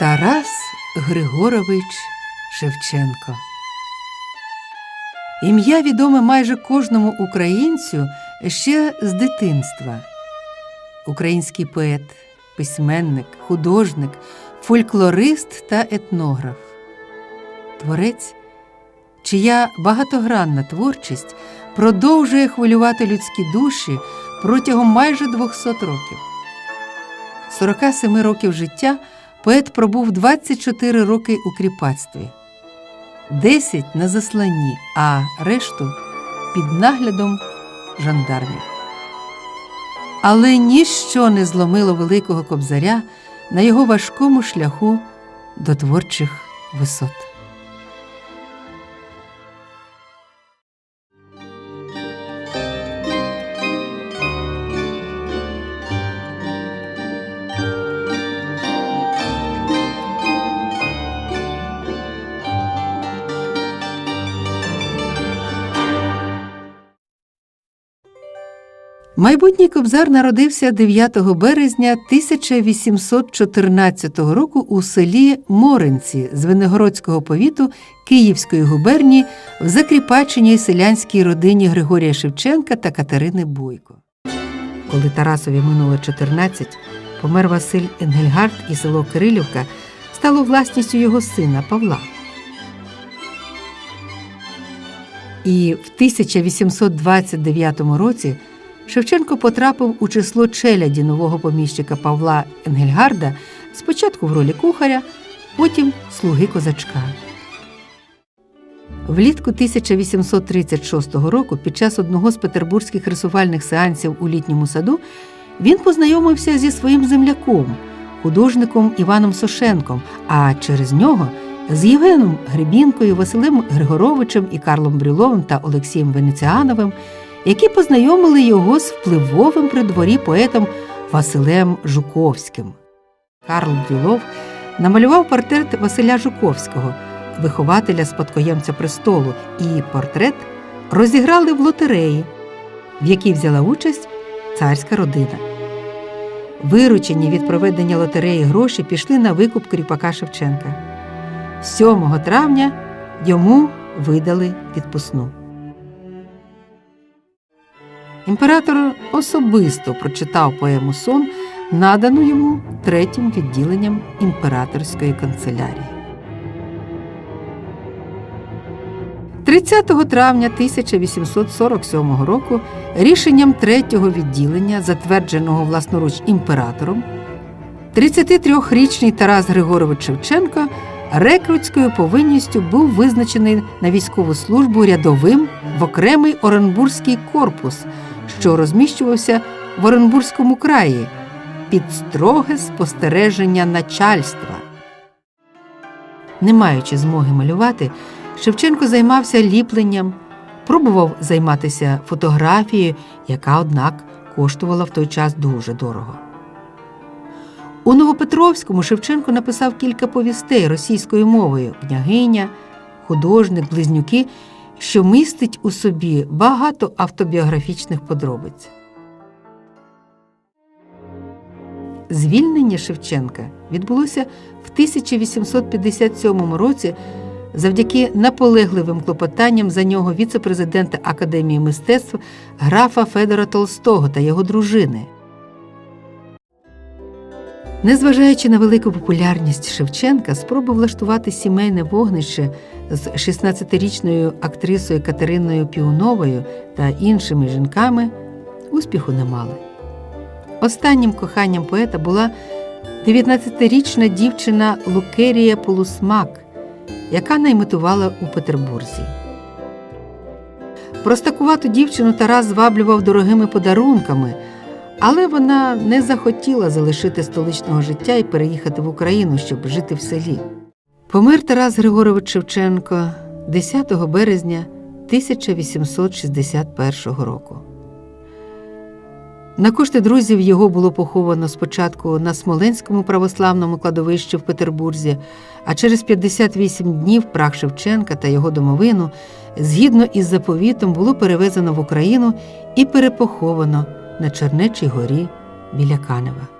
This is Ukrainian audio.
Тарас Григорович Шевченко. Ім'я відоме майже кожному українцю ще з дитинства. Український поет, письменник, художник, фольклорист та етнограф. Творець, чия багатогранна творчість продовжує хвилювати людські душі протягом майже 200 років. 47 років життя поет пробув 24 роки у кріпацтві, 10 на засланні, а решту під наглядом жандармів. Але ніщо не зломило Великого Кобзаря на його важкому шляху до творчих висот. Майбутній кобзар народився 9 березня 1814 року у селі Моринці Звенигородського повіту Київської губернії в закріпаченій селянській родині Григорія Шевченка та Катерини Бойко. Коли Тарасові минуло 14, помер Василь Енгельгард і село Кирилівка стало власністю його сина Павла. І в 1829 році Шевченко потрапив у число челяді нового поміщика Павла Енгельгарда спочатку в ролі кухаря, потім слуги козачка. Влітку 1836 року, під час одного з петербурзьких рисувальних сеансів у літньому саду, він познайомився зі своїм земляком, художником Іваном Сошенком, а через нього з Євгеном Гребінкою, Василем Григоровичем і Карлом Брюловим та Олексієм Венеціановим, які познайомили його з впливовим при дворі поетом Василем Жуковським. Карл Брюлов намалював портрет Василя Жуковського, вихователя спадкоємця престолу, і портрет розіграли в лотереї, в якій взяла участь царська родина. Виручені від проведення лотереї гроші пішли на викуп кріпака Шевченка. 7 травня йому видали відпускну. Імператор особисто прочитав поему Сон, надану йому третім відділенням імператорської канцелярії. 30 травня 1847 року рішенням третього відділення, затвердженого власноруч імператором, 33-річний Тарас Григорович Шевченко рекрутською повинністю був визначений на військову службу рядовим в окремий Оренбурзький корпус, що розміщувався в Оренбурзькому краї під строге спостереження начальства. Не маючи змоги малювати, Шевченко займався ліпленням, пробував займатися фотографією, яка, однак, коштувала в той час дуже дорого. У Новопетровському Шевченко написав кілька повістей російською мовою княгиня, художник, близнюки, що містить у собі багато автобіографічних подробиць. Звільнення Шевченка відбулося в 1857 році завдяки наполегливим клопотанням за нього віце-президента Академії мистецтв графа Федора Толстого та його дружини. Незважаючи на велику популярність Шевченка, спроби влаштувати сімейне вогнище з 16-річною актрисою Катериною Піуновою та іншими жінками успіху не мали. Останнім коханням поета була 19-річна дівчина Лукерія Полусмак, яка найметувала у Петербурзі. Простакувату дівчину Тарас зваблював дорогими подарунками. Але вона не захотіла залишити столичного життя і переїхати в Україну, щоб жити в селі. Помер Тарас Григорович Шевченко 10 березня 1861 року. На кошти друзів його було поховано спочатку на Смоленському православному кладовищі в Петербурзі, а через 58 днів прах Шевченка та його домовину згідно із заповітом було перевезено в Україну і перепоховано на Чернечій горі біля Канева.